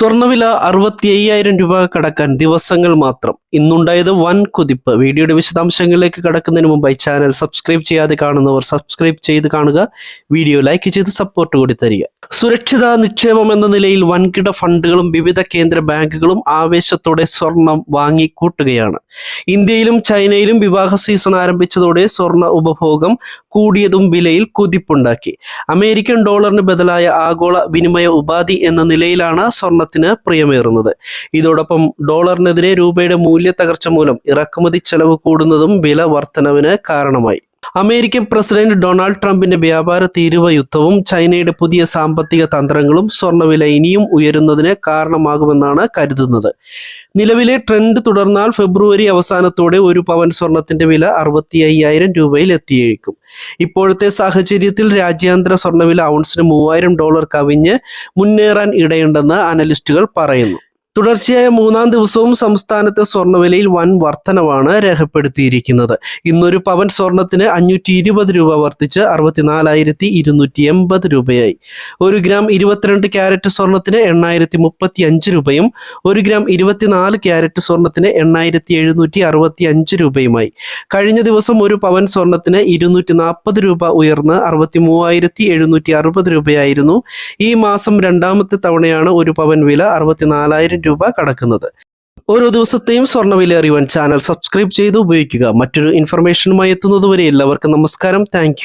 സ്വർണവില അറുപത്തി അയ്യായിരം രൂപ കടക്കാൻ ദിവസങ്ങൾ മാത്രം. ഇന്നുണ്ടായത് വൻ കുതിപ്പ്. വീഡിയോയുടെ വിശദാംശങ്ങളിലേക്ക് കടക്കുന്നതിന് മുമ്പായി ചാനൽ സബ്സ്ക്രൈബ് ചെയ്യാതെ കാണുന്നവർ സബ്സ്ക്രൈബ് ചെയ്ത് കാണുക. വീഡിയോ ലൈക്ക് ചെയ്ത് സപ്പോർട്ട് കൂടി തരിക. സുരക്ഷിത നിക്ഷേപം എന്ന നിലയിൽ വൻകിട ഫണ്ടുകളും വിവിധ കേന്ദ്ര ബാങ്കുകളും ആവേശത്തോടെ സ്വർണം വാങ്ങിക്കൂട്ടുകയാണ്. ഇന്ത്യയിലും ചൈനയിലും വിവാഹ സീസൺ ആരംഭിച്ചതോടെ സ്വർണ ഉപഭോഗം കൂടിയതും വിലയിൽ കുതിപ്പുണ്ടാക്കി. അമേരിക്കൻ ഡോളറിന് ബദലായ ആഗോള വിനിമയ ഉപാധി എന്ന നിലയിലാണ് സ്വർണത്തിന് പ്രിയമേറുന്നത്. ഇതോടൊപ്പം ഡോളറിനെതിരെ രൂപയുടെ മൂല്യത്തകർച്ച മൂലം ഇറക്കുമതി ചെലവ് കൂടുന്നതും വില വർധനവിന് കാരണമായി. അമേരിക്കൻ പ്രസിഡന്റ് ഡൊണാൾഡ് ട്രംപിന്റെ വ്യാപാര തീരുവ യുദ്ധവും ചൈനയുടെ പുതിയ സാമ്പത്തിക തന്ത്രങ്ങളും സ്വർണവില ഇനിയും ഉയരുന്നതിന് കാരണമാകുമെന്നാണ് കരുതുന്നത്. നിലവിലെ ട്രെൻഡ് തുടർന്നാൽ ഫെബ്രുവരി അവസാനത്തോടെ ഒരു പവൻ സ്വർണത്തിന്റെ വില അറുപത്തി അയ്യായിരം രൂപയിൽ എത്തിയേക്കും. ഇപ്പോഴത്തെ സാഹചര്യത്തിൽ രാജ്യാന്തര സ്വർണവില ഔൺസിന് മൂവായിരം ഡോളർ കവിഞ്ഞ് മുന്നേറാൻ ഇടയുണ്ടെന്ന് അനലിസ്റ്റുകൾ പറയുന്നു. തുടർച്ചയായ മൂന്നാം ദിവസവും സംസ്ഥാനത്തെ സ്വർണവിലയിൽ വൻ വർധനവാണ് രേഖപ്പെടുത്തിയിരിക്കുന്നത്. ഇന്നൊരു പവൻ സ്വർണത്തിന് അഞ്ഞൂറ്റി ഇരുപത് രൂപ വർദ്ധിച്ച് അറുപത്തിനാലായിരത്തി ഇരുന്നൂറ്റി എൺപത് രൂപയായി. ഒരു ഗ്രാം ഇരുപത്തിരണ്ട് ക്യാരറ്റ് സ്വർണത്തിന് എണ്ണായിരത്തി മുപ്പത്തി അഞ്ച് രൂപയും ഒരു ഗ്രാം ഇരുപത്തിനാല് ക്യാരറ്റ് സ്വർണത്തിന് എണ്ണായിരത്തി എഴുന്നൂറ്റി അറുപത്തി അഞ്ച് രൂപയുമായി. കഴിഞ്ഞ ദിവസം ഒരു പവൻ സ്വർണത്തിന് ഇരുന്നൂറ്റി നാൽപ്പത് രൂപ ഉയർന്ന് അറുപത്തി മൂവായിരത്തി എഴുന്നൂറ്റി അറുപത് രൂപയായിരുന്നു. ഈ മാസം രണ്ടാമത്തെ തവണയാണ് ഒരു പവൻ വില അറുപത്തിനാലായിരം രൂപ കടക്കുന്നത്. ഓരോ ദിവസത്തെയും സ്വർണവില അറിയുവാൻ ചാനൽ സബ്സ്ക്രൈബ് ചെയ്ത് ഉപയോഗിക്കുക. മറ്റൊരു ഇൻഫർമേഷനുമായി എത്തുന്നതുവരെ എല്ലാവർക്കും നമസ്കാരം. താങ്ക്